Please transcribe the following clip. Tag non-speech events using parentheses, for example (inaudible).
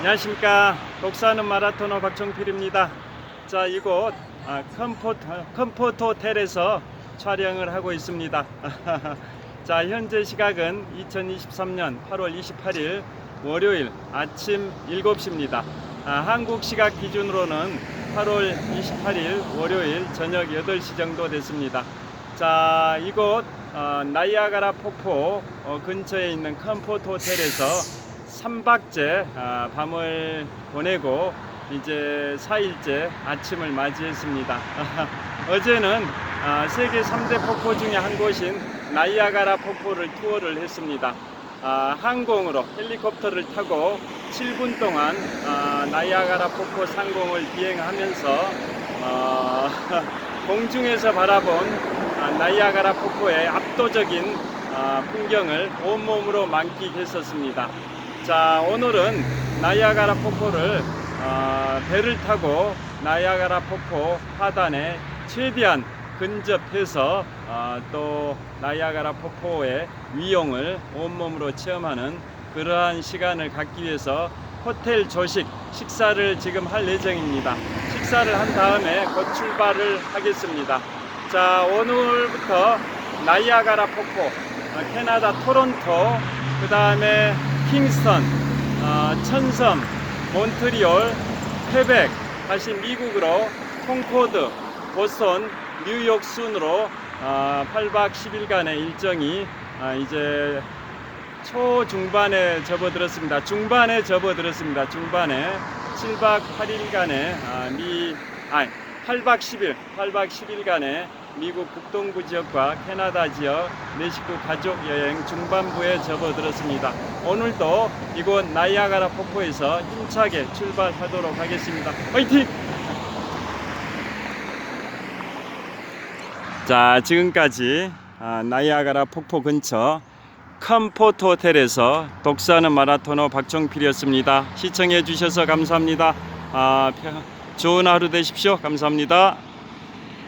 안녕하십니까. 독사하는 마라토너 박정필입니다. 자 이곳 아, 컴포트, 컴포트 호텔에서 촬영을 하고 있습니다. (laughs) 자 현재 시각은 2023년 8월 28일 월요일 아침 7시입니다. 아, 한국 시각 기준으로는 8월 28일 월요일 저녁 8시 정도 됐습니다. 자 이곳 어, 나이아가라 폭포 어, 근처에 있는 컴포트 호텔에서 3박째 아, 밤을 보내고 이제 4일째 아침을 맞이했습니다. (laughs) 어제는 아, 세계 3대 폭포 중에 한 곳인 나이아가라 폭포를 투어를 했습니다. 아, 항공으로 헬리콥터를 타고 7분 동안 아, 나이아가라 폭포 상공을 비행하면서 어, (laughs) 공중에서 바라본 아, 나이아가라 폭포의 압도적인 아, 풍경을 온몸으로 만끽했었습니다. 자 오늘은 나이아가라 폭포를 어, 배를 타고 나이아가라 폭포 하단에 최대한 근접해서 어, 또 나이아가라 폭포의 위용을 온몸으로 체험하는 그러한 시간을 갖기 위해서 호텔 조식 식사를 지금 할 예정입니다. 식사를 한 다음에 곧 출발을 하겠습니다. 자 오늘부터 나이아가라 폭포 어, 캐나다 토론토 그 다음에 킹스턴, 어, 천섬, 몬트리올, 퀘벡, 다시 미국으로 콩코드, 보스턴, 뉴욕 순으로 어, 8박 10일간의 일정이 어, 이제 초중반에 접어들었습니다. 중반에 접어들었습니다. 중반에 7박 8일간의 아, 미, 아니 8박 10일, 8박 10일간의 미국 북동부 지역과 캐나다 지역 내 식구 가족 여행 중반부에 접어들었습니다. 오늘도 이곳 나이아가라 폭포에서 힘차게 출발하도록 하겠습니다. 화이팅! 자, 지금까지 아, 나이아가라 폭포 근처 컴포트 호텔에서 독사하는 마라토너 박정필이었습니다. 시청해 주셔서 감사합니다. 아, 펴- 좋은 하루 되십시오. 감사합니다.